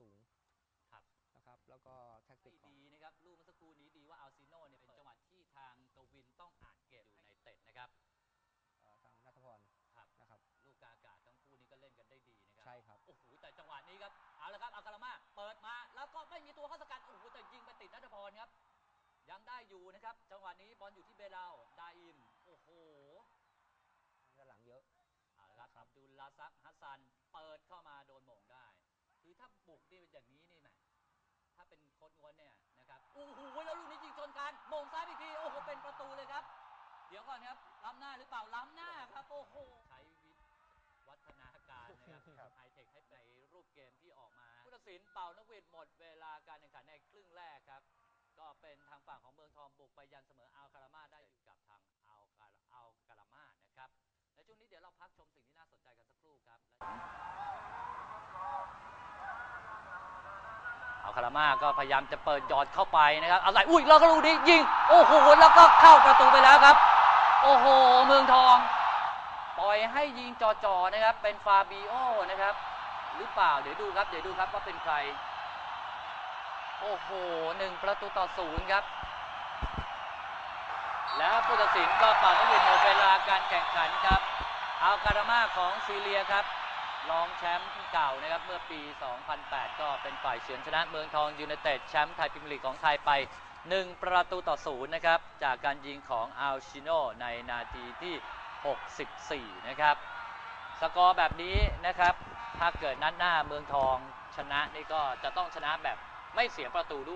สูงครับ นะครับ แล้วก็แท็กติกของ ดีนะครับลูกเมื่อสักครู่นี้ดีว่าอัลซิโน่เนี่ยเป็นจังหวะที่ทางกวินต้องอ่านเกมอยู่ในเต็ดนะครับเอ่อทางนัทพรครับ นะครับ ลูกกาอากาศทั้งคู่นี้ก็เล่นกันได้ดีนะครับ ใช่ครับ โอ้โหแต่จังหวะนี้ครับเอาละครับอัลคารามาเปิดมาแล้วก็ไม่มีตัวเข้าสกัดโอ้โหแต่ยิงไปติดนัทพรครับ ยังได้อยู่นะครับ จังหวะนี้บอลอยู่ที่เบลาดาอิมโอ้โหด้านหลังเยอะ เอาละครับอับดุลลาซักฮัสซันเปิดเข้ามาโดนหม่งได้ คือถ้าบุกนี่เป็นอย่างนี้นี่แหมถ้าเป็นโค้ดงวนเนี่ยนะครับโอ้โหแล้วลูกนี้ยิงชนกันหม่งซ้ายอีกทีโอ้โหเป็นประตูเลยครับ เดี๋ยวก่อนครับล้ำหน้าหรือเปล่าล้ำหน้าครับโอ้โหใช้วิวัฒนาการนะครับครับไฮเทคให้ในรูปเกมที่ออกมาผู้ตัดสินเป่านกหวีดหมดเวลาการแข่งขันในครึ่งแรกครับ ก็เป็นทางฝั่งของเมืองทองบุกไปยันเสมอ คารามาก็พยายามจะเปิดยอดเข้าไปนะครับอะไรอุ้ยแล้วก็ลูกนี้ยิงโอ้โหแล้วก็เข้าประตูไปแล้วครับ โอ้โหเมืองทอง ปล่อยให้ยิงจ่อๆนะครับ เป็นฟาบิโอนะครับ หรือเปล่าเดี๋ยวดูครับ เดี๋ยวดูครับว่าเป็นใคร โอ้โหหนึ่งประตูต่อศูนย์ครับแล้วผู้ตัดสินก็เป่านกหวีดหมดเวลาการแข่งขันครับ อัลการามาของซีเรียครับ รองแชมป์เก่านะครับเมื่อปี 2008 ก็เป็นฝ่ายเฉือนชนะเมืองทองยูไนเต็ดแชมป์ไทยพรีเมียร์ลีกของไทยไป 1 ประตูต่อศูนย์นะครับ จากการยิงของอัลชิโนในนาทีที่ 64 นะครับ สกอร์แบบนี้นะครับ ถ้าเกิดนัดหน้าเมืองทองชนะนี่ก็จะต้องชนะแบบไม่เสียประตูด้วย